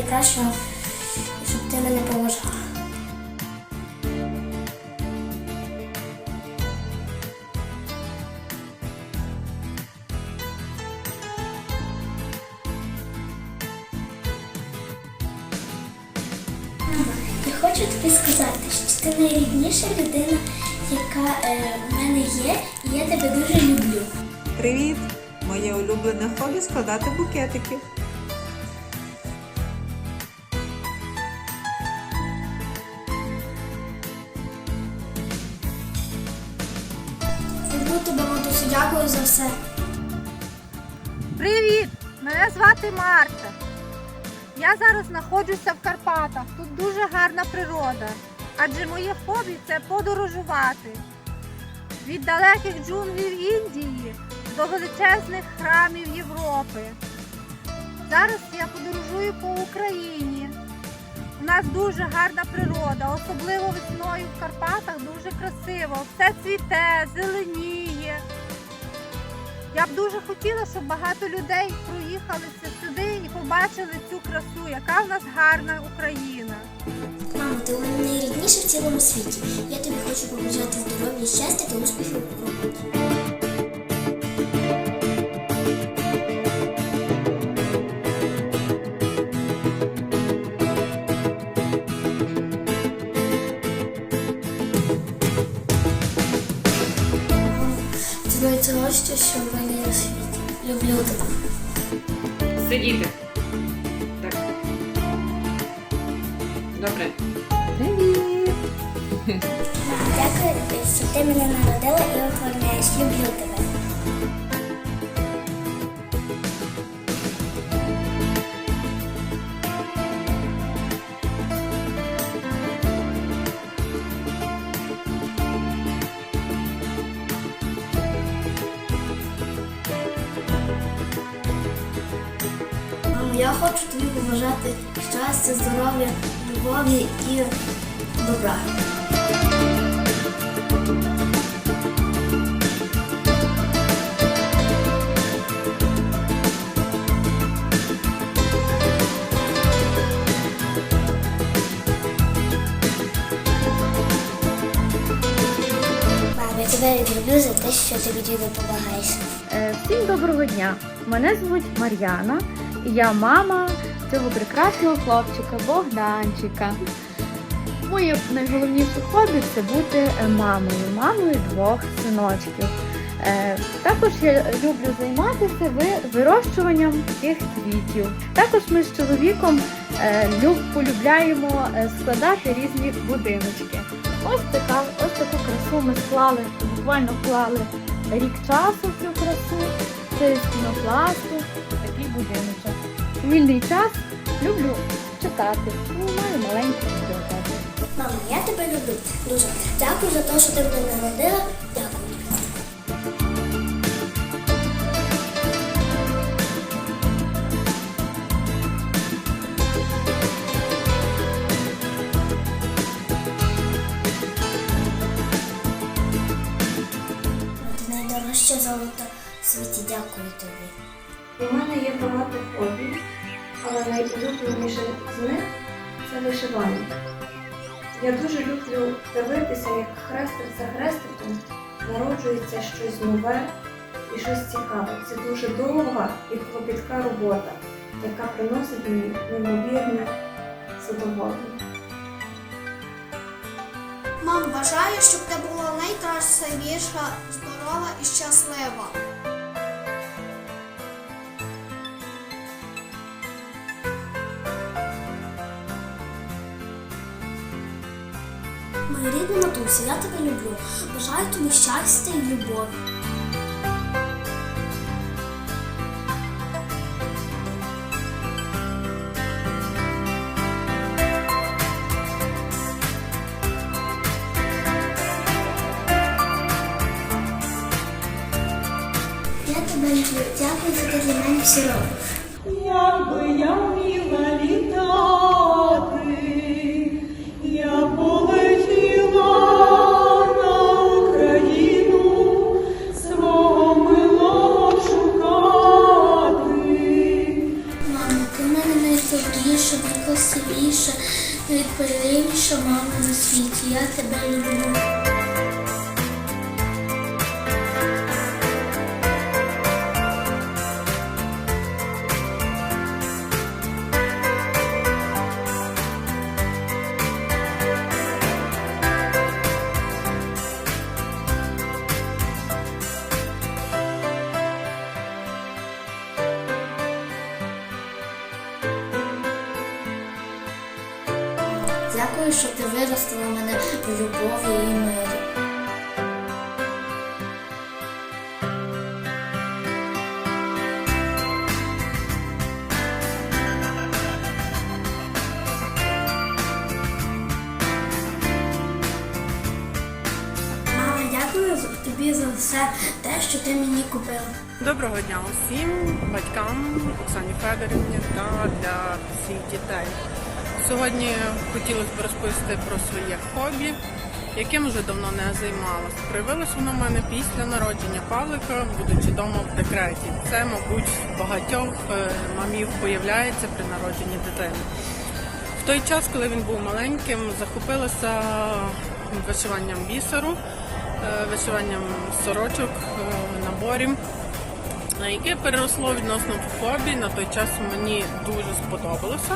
найкращого, щоб ти мене поважала. Я хочу тобі сказати, що ти найрідніша людина, яка е, в мене є, і я тебе дуже люблю. Привіт! Моє улюблене хобі складати букетики. Дякую все. Привіт! Мене звати Марта. Я зараз знаходжуся в Карпатах. Тут дуже гарна природа. Адже моє хобі це подорожувати. Від далеких джунглів Індії до величезних храмів Європи. Зараз я подорожую по Україні. У нас дуже гарна природа, особливо весною в Карпатах дуже красиво. Все цвіте, зеленіє. Я б дуже хотіла, щоб багато людей проїхалися сюди і побачили цю красу, яка в нас гарна Україна. Мамо, ти у найрідніша в цілому світі. Я тобі хочу побажати здоров'я, щастя та успіхів у роботі. Це найдорожче, що Тебе. Сидіти. Так. Добре. Привіт! Дякую, що ти мене народила і оформляєш. Люблю тебе. Побажати щастя, здоров'я, любові і добра. Тебе люблю за те, що ти допомагаєш. Е, Всім доброго дня! Мене звуть Мар'яна, я мама цього прекрасного хлопчика Богданчика. Моє найголовніше хобі це бути мамою, мамою двох синочків. Е, Також я люблю займатися вирощуванням таких квітів. Також ми з чоловіком е, полюбляємо е, складати різні будиночки. Ось така, ось таку красу ми склали, буквально вклали рік часу цю красу, це з пінопласту, такий будиночок. У Вільний час люблю читати, ну, маю маленьку бібліотеку. Мамо, я тебе люблю дуже. Дякую за те, що ти мене народила. Дякую. Ти найдорожче золото в світі. Дякую тобі. У мене є багато хобі, але найулюбленіше з них це вишивання. Я дуже люблю дивитися, як хрестик за хрестиком народжується щось нове і щось цікаве. Це дуже довга і клопітка робота, яка приносить мені неймовірне задоволення. Мам, бажаю, щоб ти була найкрасивіша, здорова і щаслива. Рідна матуся, я тебе люблю. Бажаю тобі щастя і любові. Я тебе люблю. Дякую, що ти для мене все робиш. Найчарівніша мама на світі. Я тебе люблю. Мама, дякую тобі за все те, що ти мені купила. Доброго дня усім батькам Оксані Федорівні та для всіх дітей. Сьогодні хотілося б розповісти про своє хобі, яким вже давно не займалася. Проявилось воно в мене після народження Павлика, будучи вдома в декреті. Це, мабуть, багатьох е, мамів появляється при народженні дитини. В той час, коли він був маленьким, захопилася вишиванням бісеру, е, вишиванням сорочок, е, наборів, яке переросло відносно в хобі. На той час мені дуже сподобалося.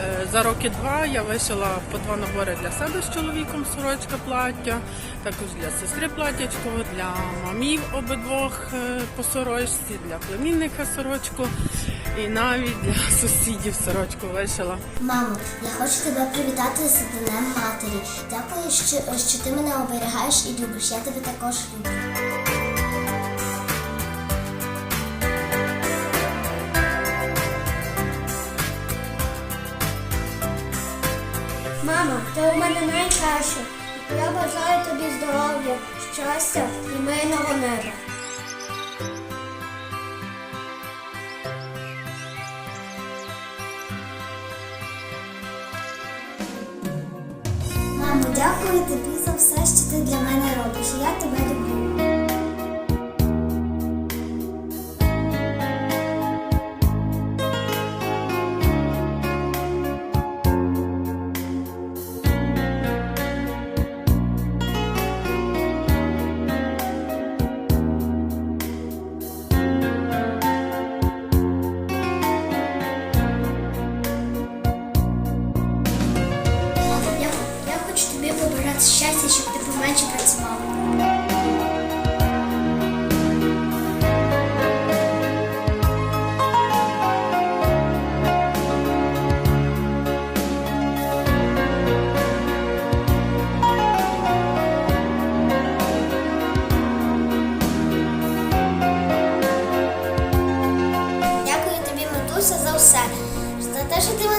Е, За роки два я вишила по два набори для себе з чоловіком сорочка плаття, також для сестри платтячко, для мамів обидвох е, по сорочці, для племінника сорочку і навіть для сусідів сорочку вишила. Мамо, я хочу тебе привітати з Днем Матері. Дякую, що, що ти мене оберігаєш і любиш. Я тебе також люблю. Ти у мене найкраще. Я бажаю тобі здоров'я, щастя і мирного неба. Мамо, дякую тобі за все, що ти для мене робиш. Я тебе люблю.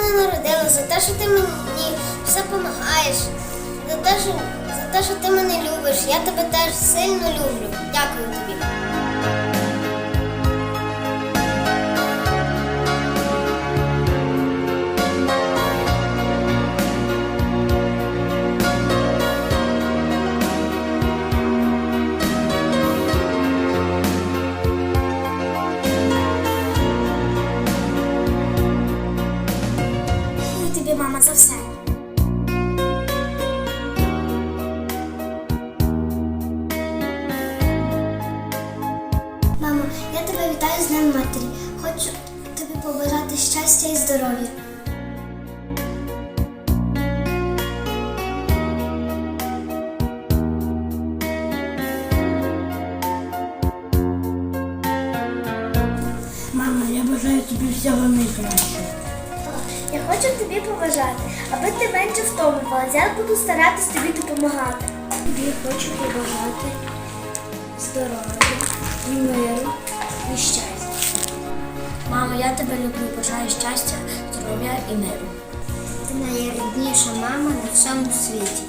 Мене народила, за те, що ти мені все допомагаєш, за те, що, за те, що ти мене любиш. Я тебе теж сильно люблю. Дякую тобі. Матері. Хочу тобі побажати щастя і здоров'я. Мамо, я бажаю тобі всього найкращого. Я хочу тобі побажати, аби ти менше втомлювалася. Я буду старатись тобі допомагати. Тобі хочу побажати здоров'я, миру і щастя. Мамо, я тебе люблю, бажаю щастя, здоров'я і миру. Ти найрідніша мама на всьому світі.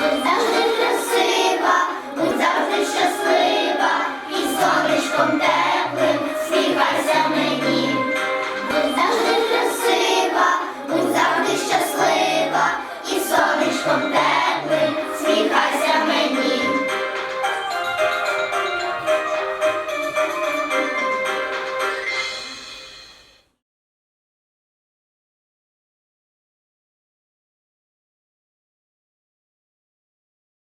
будь завжди красива, будь завжди щаслива, і сонечком те.